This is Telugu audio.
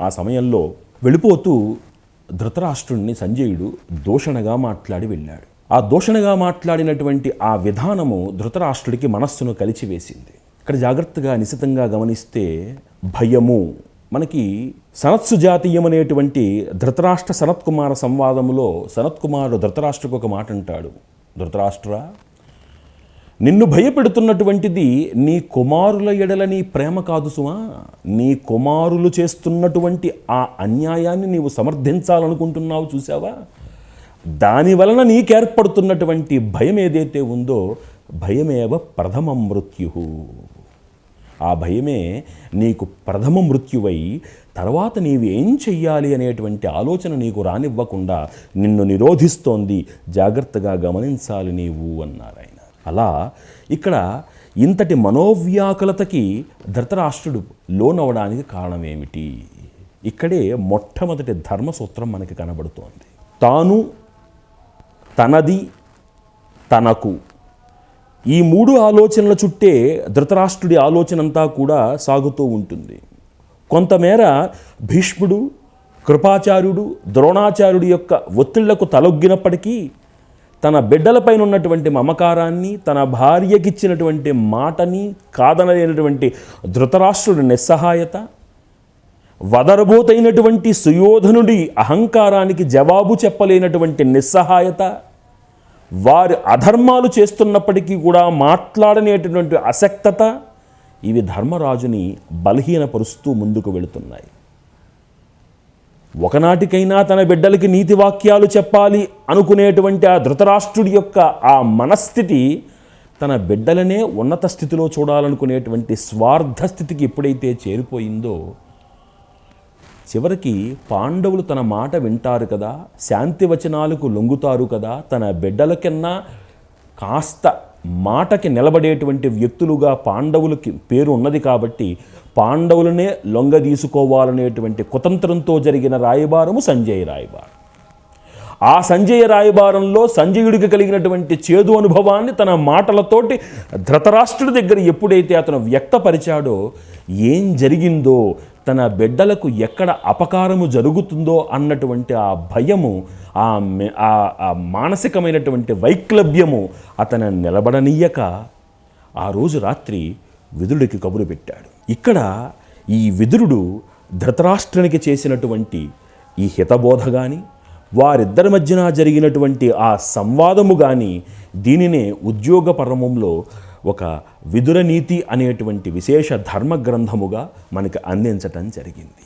ఆ సమయంలో వెళ్ళిపోతూ ధృతరాష్ట్రుణ్ణి సంజయుడు దూషణగా మాట్లాడి వెళ్ళాడు. ఆ దూషణగా మాట్లాడినటువంటి ఆ విధానము ధృతరాష్ట్రుడికి మనస్సును కలిచివేసింది. ఇక్కడ జాగ్రత్తగా నిశితంగా గమనిస్తే భయము మనకి సనత్సు జాతీయం అనేటువంటి ధృతరాష్ట్ర సనత్కుమార సంవాదములో సనత్కుమారుడు ధృతరాష్ట్రకు ఒక మాట అంటాడు ధృతరాష్ట్ర నిన్ను భయపెడుతున్నటువంటిది నీ కుమారుల ఎడల నీ ప్రేమ కాదు సుమా. నీ కుమారులు చేస్తున్నటువంటి ఆ అన్యాయాన్ని నీవు సమర్థించాలనుకుంటున్నావు చూసావా దాని వలన నీకేర్పడుతున్నటువంటి భయం ఏదైతే ఉందో భయమేవ ప్రథమ మృత్యు ఆ భయమే నీకు ప్రథమ మృత్యువై తర్వాత నీవేం ఏం చెయ్యాలి అనేటువంటి ఆలోచన నీకు రానివ్వకుండా నిన్ను నిరోధిస్తోంది. జాగ్రత్తగా గమనించాలి నీవు అన్నారు అలా ఇక్కడ ఇంతటి మనోవ్యాకులతకి ధృతరాష్ట్రుడు లోనవడానికి కారణమేమిటి? ఇక్కడే మొట్టమొదటి ధర్మసూత్రం మనకి కనబడుతోంది. తాను తనది తనకు. ఈ మూడు ఆలోచనల చుట్టే ధృతరాష్ట్రుడి ఆలోచన అంతా కూడా సాగుతూ ఉంటుంది. కొంతమేర భీష్ముడు కృపాచార్యుడు ద్రోణాచార్యుడి యొక్క ఒత్తిళ్ళకు తలొగ్గినప్పటికీ తన బిడ్డలపైన ఉన్నటువంటి మమకారాన్ని తన భార్యకిచ్చినటువంటి మాటని కాదనలేనటువంటి ధృతరాష్ట్రుడి నిస్సహాయత వదరబోతైనటువంటి సుయోధనుడి అహంకారానికి జవాబు చెప్పలేనటువంటి నిస్సహాయత వారి అధర్మాలు చేస్తున్నప్పటికీ కూడా మాట్లాడనేటటువంటి అసక్తత ఇవి ధర్మరాజుని బలహీనపరుస్తూ ముందుకు వెళుతున్నాయి. ఒకనాటికైనా తన బిడ్డలకి నీతి వాక్యాలు చెప్పాలి అనుకునేటువంటి ఆ ధృతరాష్ట్రుడి యొక్క ఆ మనస్థితి తన బిడ్డలనే ఉన్నత స్థితిలో చూడాలనుకునేటువంటి స్వార్థ స్థితికి ఎప్పుడైతే చేరిపోయిందో చివరికి పాండవులు తన మాట వింటారు కదా శాంతి వచనాలకు లొంగుతారు కదా తన బిడ్డలకన్నా కాస్త మాటకి నిలబడేటువంటి వ్యక్తులుగా పాండవులకి పేరు ఉన్నది కాబట్టి పాండవులనే లొంగ తీసుకోవాలనేటువంటి కుతంత్రంతో జరిగిన రాయబారము సంజయ్ రాయబారం. ఆ సంజయ రాయబారంలో సంజయుడికి కలిగినటువంటి చేదు అనుభవాన్ని తన మాటలతోటి ధృతరాష్ట్రుడి దగ్గర ఎప్పుడైతే అతను వ్యక్తపరిచాడో ఏం జరిగిందో తన బిడ్డలకు ఎక్కడ అపకారము జరుగుతుందో అన్నటువంటి ఆ భయము ఆ మానసికమైనటువంటి వైక్లభ్యము అతను నిలబడనీయక ఆ రోజు రాత్రి విదురుడికి కబురు పెట్టాడు. ఇక్కడ ఈ విదురుడు ధృతరాష్ట్రునికి చేసినటువంటి ఈ హితబోధ కానీ వారిద్దరి మధ్యన జరిగినటువంటి ఆ సంవాదము కానీ దీనినే ఉద్యోగపరమంలో ఒక విదురనీతి అనేటువంటి విశేష ధర్మ గ్రంథముగా మనకి అందించటం జరిగింది.